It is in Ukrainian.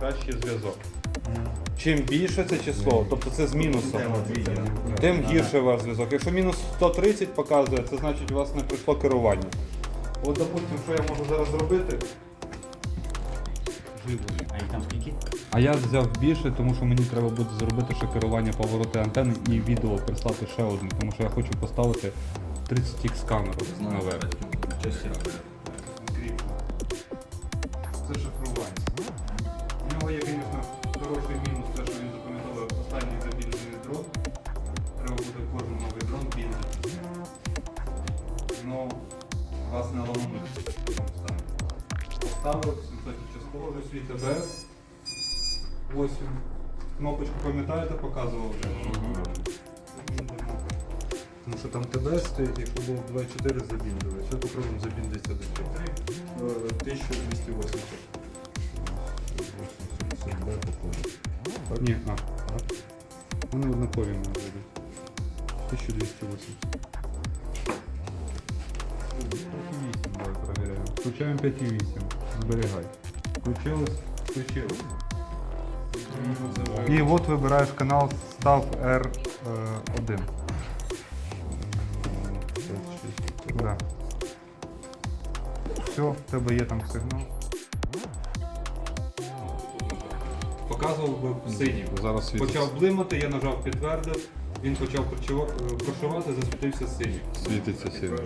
кращий зв'язок. Чим більше це число, тобто це з мінусом, тим гірше ваш зв'язок. Якщо мінус 130 показує, це значить у вас не прийшло керування. От, допустимо, що я можу зараз зробити. А їх там скільки? А я взяв більше, тому що мені треба буде зробити ще керування повороти антени і відео прислати ще одне, тому що я хочу поставити 30х камеру наверх. Ну, вас не стані. Поставив 700 частково, АБС. Ось він. Кнопочку пам'ятаєте, показував вже. Тому що там ТБ стоїть, якщо було 2.4 забіндили. Зараз попробуємо забіндитися до 1280. Ні, а. Вони однакові мені будуть. 1280. Включаємо 5,8. Зберігай. Включилось? Включилось. І от вибираєш канал став R1. Да. Все, в тебе є там сигнал. Показував би синій. Зараз світиться. Почав блимати, я нажав підтвердив, він почав е, прошивати, засвітився синій. Світиться сильно.